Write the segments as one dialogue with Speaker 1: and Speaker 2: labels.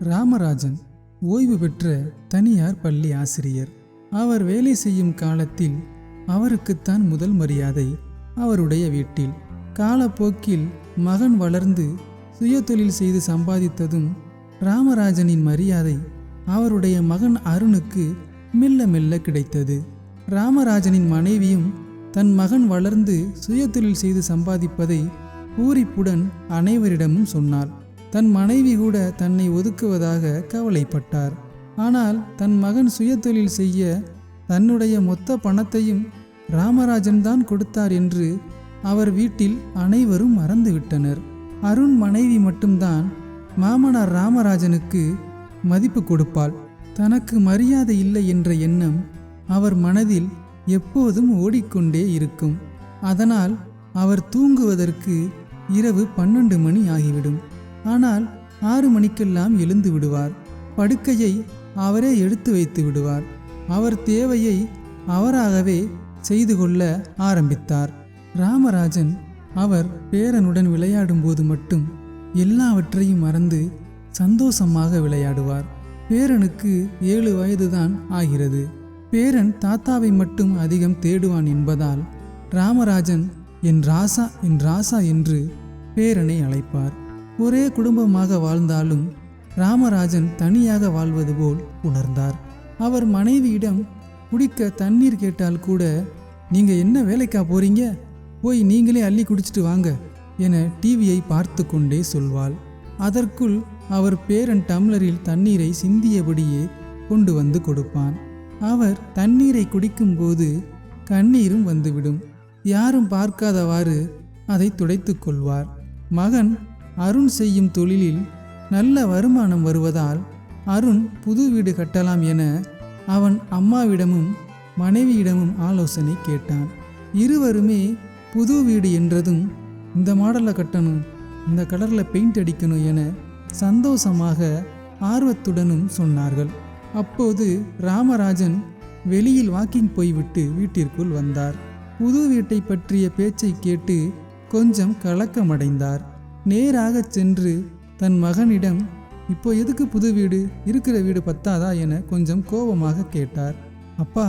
Speaker 1: ராமராஜன் ஓய்வு பெற்ற தனியார் பள்ளி ஆசிரியர். அவர் வேலை செய்யும் காலத்தில் அவருக்குத்தான் முதல் மரியாதை அவருடைய வீட்டில். காலப்போக்கில் மகன் வளர்ந்து சுயதொழில் செய்து சம்பாதித்ததும் ராமராஜனின் மரியாதை அவருடைய மகன் அருணுக்கு மெல்ல மெல்ல கிடைத்தது. ராமராஜனின் மனைவியும் தன் மகன் வளர்ந்து சுயதொழில் செய்து சம்பாதிப்பதை பூரிப்புடன் அனைவரிடமும் சொன்னார் தன் மனைவி கூட தன்னை ஒதுக்குவதாக கவலைப்பட்டார். ஆனால் தன் மகன் சுயதொழில் செய்ய தன்னுடைய மொத்த பணத்தையும் ராமராஜன் தான் கொடுத்தார் என்று அவர் வீட்டில் அனைவரும் மறந்துவிட்டனர். அருண் மனைவி மட்டும்தான் மாமனார் ராமராஜனுக்கு மதிப்பு கொடுப்பாள். தனக்கு மரியாதை இல்லை என்ற எண்ணம் அவர் மனதில் எப்போதும் ஓடிக்கொண்டே இருக்கும். அதனால் அவர் தூங்குவதற்கு இரவு பன்னெண்டு மணி ஆகிவிடும். ஆனால் ஆறு மணிக்கெல்லாம் எழுந்து விடுவார். படுக்கையை அவரே எடுத்து வைத்து விடுவார். அவர் தேவையை அவராகவே செய்து கொள்ள ஆரம்பித்தார். ராமராஜன் அவர் பேரனுடன் விளையாடும்போது மட்டும் எல்லாவற்றையும் மறந்து சந்தோஷமாக விளையாடுவார். பேரனுக்கு ஏழு வயதுதான் ஆகிறது. பேரன் தாத்தாவை மட்டும் அதிகம் தேடுவான் என்பதால் ராமராஜன் என் ராசா என் ராசா என்று பேரனை அழைப்பார். ஒரே குடும்பமாக வாழ்ந்தாலும் ராமராஜன் தனியாக வாழ்வது போல் உணர்ந்தார். அவர் மனைவியிடம் குடிக்க தண்ணீர் கேட்டால் கூட நீங்க என்ன வேலைக்கா போறீங்க? போய் நீங்களே அள்ளி குடிச்சிட்டு வாங்க என டிவியை பார்த்து கொண்டே சொல்வாள். அதற்குள் அவர் பேரன் டம்ளரில் தண்ணீரை சிந்தியபடியே கொண்டு வந்து கொடுப்பான். அவர் தண்ணீரை குடிக்கும்போது கண்ணீரும் வந்துவிடும். யாரும் பார்க்காதவாறு அதை துடைத்து கொள்வார். மகன் அருண் செய்யும் தொழிலில் நல்ல வருமானம் வருவதால் அருண் புது வீடு கட்டலாம் என அவன் அம்மாவிடமும் மனைவியிடமும் ஆலோசனை கேட்டான். இருவருமே புது வீடு என்றதும் இந்த மாடலில் கட்டணும் இந்த கலரில் பெயிண்ட் அடிக்கணும் என சந்தோஷமாக ஆர்வத்துடனும் சொன்னார்கள். அப்போது ராமராஜன் வெளியில் வாக்கிங் போய்விட்டு வீட்டிற்குள் வந்தார். புது வீட்டை பற்றிய பேச்சை கேட்டு கொஞ்சம் கலக்கமடைந்தார். நேராக சென்று தன் மகனிடம் இப்போ எதுக்கு புது வீடு? இருக்கிற வீடு பத்தாதா? என கொஞ்சம் கோபமாக கேட்டார். அப்பா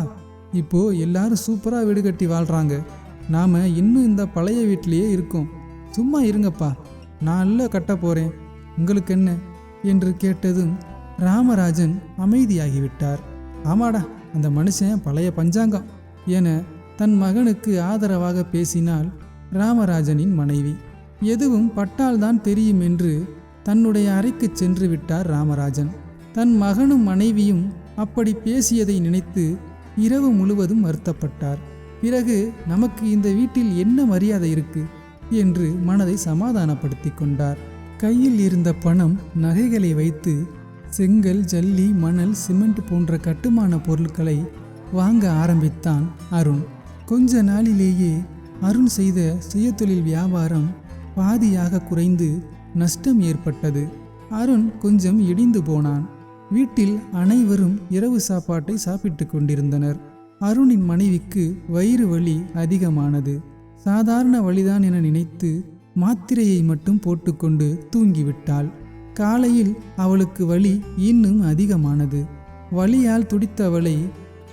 Speaker 1: இப்போ எல்லாரும் சூப்பராக வீடு கட்டி வாழ்கிறாங்க நாம் இன்னும் இந்த பழைய வீட்டிலேயே இருக்கோம். சும்மா இருங்கப்பா. நான் இல்லை கட்ட போகிறேன் உங்களுக்கு என்ன? என்று கேட்டதும் ராமராஜன் அமைதியாகிவிட்டார். ஆமாடா அந்த மனுஷன் பழைய பஞ்சாங்கம் என தன் மகனுக்கு ஆதரவாக பேசினாள் ராமராஜனின் மனைவி. எதுவும் பட்டால்தான் தெரியும் என்று தன்னுடைய அறைக்கு சென்று விட்டார் ராமராஜன். தன் மகனும் மனைவியும் அப்படி பேசியதை நினைத்து இரவு முழுவதும் வருத்தப்பட்டார். பிறகு நமக்கு இந்த வீட்டில் என்ன மரியாதை இருக்கு? என்று மனதை சமாதானப்படுத்தி கொண்டார். கையில் இருந்த பணம் நகைகளை வைத்து செங்கல் ஜல்லி மணல் சிமெண்ட் போன்ற கட்டுமான பொருட்களை வாங்க ஆரம்பித்தான் அருண். கொஞ்ச நாளிலேயே அருண் செய்த சுயதொழில் வியாபாரம் பாதியாக குறைந்து நஷ்டம் ஏற்பட்டது. அருண் கொஞ்சம் இடிந்து போனான். வீட்டில் அனைவரும் இரவு சாப்பாட்டை சாப்பிட்டு கொண்டிருந்தனர். அருணின் மனைவிக்கு வயிறு வலி அதிகமானது. சாதாரண வழிதான் என நினைத்து மாத்திரையை மட்டும் போட்டுக்கொண்டு தூங்கிவிட்டாள். காலையில் அவளுக்கு வலி இன்னும் அதிகமானது. வலியால் துடித்த அவளை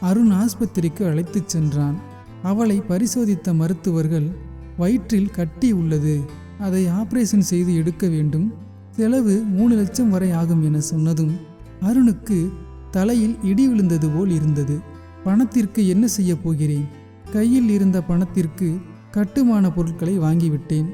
Speaker 1: அருண் ஆஸ்பத்திரிக்கு அழைத்துச் சென்றான். அவளை பரிசோதித்த மருத்துவர்கள் வயிற்றில் கட்டி உள்ளது. அதை ஆப்ரேஷன் செய்து எடுக்க வேண்டும். செலவு மூணு லட்சம் வரை ஆகும் என சொன்னதும் அருணுக்கு தலையில் இடி விழுந்தது போல் இருந்தது. பணத்திற்கு என்ன செய்ய போகிறேன்? கையில் இருந்த பணத்திற்கு கட்டுமான பொருட்களை வாங்கிவிட்டேன்.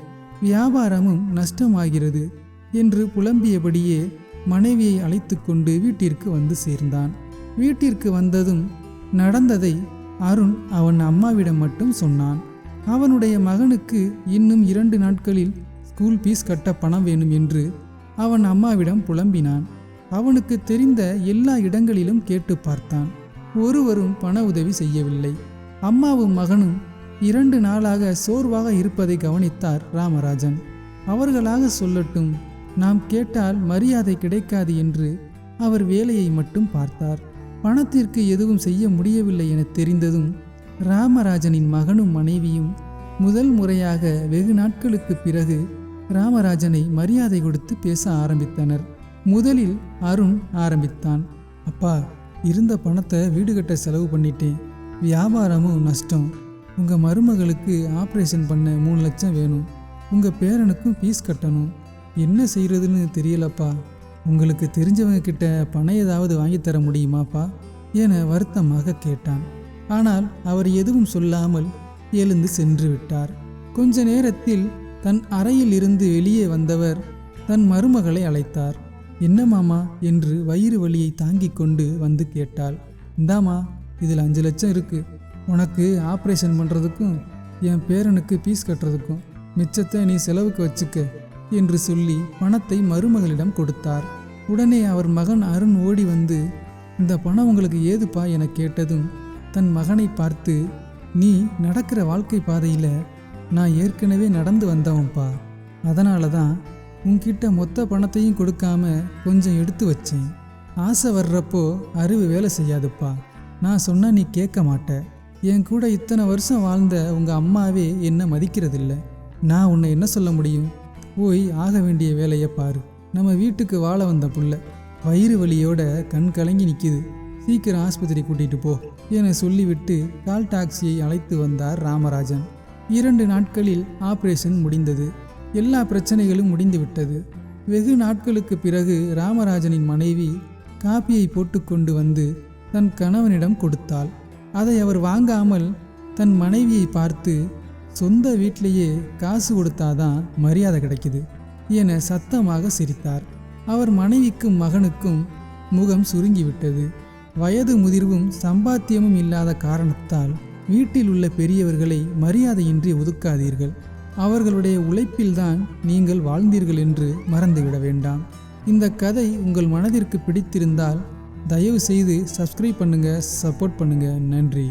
Speaker 1: வியாபாரமும் நஷ்டமாகிறது என்று புலம்பியபடியே மனைவியை அழைத்து கொண்டு வீட்டிற்கு வந்து சேர்ந்தான். வீட்டிற்கு வந்ததும் நடந்ததை அருண் அவன் அம்மாவிடம் மட்டும் சொன்னான். அவனுடைய மகனுக்கு இன்னும் இரண்டு நாட்களில் ஸ்கூல் ஃபீஸ் கட்ட பணம் வேணும் என்று அவன் அம்மாவிடம் புலம்பினான். அவனுக்கு தெரிந்த எல்லா இடங்களிலும் கேட்டு பார்த்தான். ஒருவரும் பண உதவி செய்யவில்லை. அம்மாவும் மகனும் இரண்டு நாளாக சோர்வாக இருப்பதை கவனித்தார் ராமராஜன். அவர்களாக சொல்லட்டும் நாம் கேட்டால் மரியாதை கிடைக்காது என்று அவர் வேலையை மட்டும் பார்த்தார். பணத்திற்கு எதுவும் செய்ய முடியவில்லை என தெரிந்ததும் ராமராஜனின் மகனும் மனைவியும் முதல் முறையாக வெகு நாட்களுக்கு பிறகு ராமராஜனை மரியாதை கொடுத்து பேச ஆரம்பித்தனர். முதலில் அருண் ஆரம்பித்தான். அப்பா இருந்த பணத்தை வீடு கட்ட செலவு பண்ணிட்டேன். வியாபாரமும் நஷ்டம். உங்கள் மருமகளுக்கு ஆப்ரேஷன் பண்ண மூணு லட்சம் வேணும். உங்கள் பேரனுக்கும் ஃபீஸ் கட்டணும். என்ன செய்கிறதுன்னு தெரியலப்பா. உங்களுக்கு தெரிஞ்சவங்க கிட்ட பணம் ஏதாவது வாங்கித் தர முடியுமாப்பா? என வருத்தமாக கேட்டான். ஆனால் அவர் எதுவும் சொல்லாமல் எழுந்து சென்று விட்டார். கொஞ்ச நேரத்தில் தன் அறையில் இருந்து வெளியே வந்தவர் தன் மருமகளை அழைத்தார். என்ன மாமா? என்று வயிறு வலியை தாங்கிக் கொண்டு வந்து கேட்டாள். இந்தாமா இதில் அஞ்சு லட்சம் இருக்கு. உனக்கு ஆப்ரேஷன் பண்ணுறதுக்கும் என் பேரனுக்கு பீஸ் கட்டுறதுக்கும் மிச்சத்தை நீ செலவுக்கு வச்சுக்க என்று சொல்லி பணத்தை மருமகளிடம் கொடுத்தார். உடனே அவர் மகன் அருண் ஓடி வந்து இந்த பணம் உங்களுக்கு ஏதுப்பா? என கேட்டதும் தன் மகனை பார்த்து நீ நடக்கிற வாழ்க்கை பாதையில் நான் ஏற்கனவே நடந்து வந்தவன்ப்பா அதனால தான் உன்கிட்ட மொத்த பணத்தையும் கொடுக்காம கொஞ்சம் எடுத்து வச்சேன். ஆசை வர்றப்போ அறிவு வேலை செய்யாதுப்பா. நான் சொன்னால் நீ கேட்க மாட்ட. என் கூட இத்தனை வருஷம் வாழ்ந்த உங்கள் அம்மாவே என்ன மதிக்கிறதில்ல. நான் உன்னை என்ன சொல்ல முடியும்? போய் ஆக வேண்டிய வேலையை பாரு. நம்ம வீட்டுக்கு வாழ வந்த புள்ள. வயிறு வலியோட கண் கலங்கி நிற்கிது சீக்கிரம் ஆஸ்பத்திரி கூட்டிட்டு போ என சொல்லிவிட்டு கால் டாக்ஸியை அழைத்து வந்தார் ராமராஜன். இரண்டு நாட்களில் ஆபரேஷன் முடிந்தது. எல்லா பிரச்சனைகளும் முடிந்துவிட்டது. வெகு நாட்களுக்கு பிறகு ராமராஜனின் மனைவி காப்பியை போட்டுக்கொண்டு வந்து தன் கணவனிடம் கொடுத்தாள். அதை அவர் வாங்காமல் தன் மனைவியை பார்த்து சொந்த வீட்டிலேயே காசு கொடுத்தாதான் மரியாதை கிடைக்குது என சத்தமாக சிரித்தார். அவர் மனைவிக்கும் மகனுக்கும் முகம் சுருங்கிவிட்டது. வயது முதிர்வும் சம்பாத்தியமும் இல்லாத காரணத்தால் வீட்டில் உள்ள பெரியவர்களை மரியாதையின்றி ஒதுக்காதீர்கள். அவர்களுடைய உழைப்பில்தான் நீங்கள் வாழ்ந்தீர்கள் என்று மறந்துவிட வேண்டாம். இந்த கதை உங்கள் மனதிற்கு பிடித்திருந்தால் தயவு செய்து சப்ஸ்கிரைப் பண்ணுங்கள் சப்போர்ட் பண்ணுங்கள் நன்றி.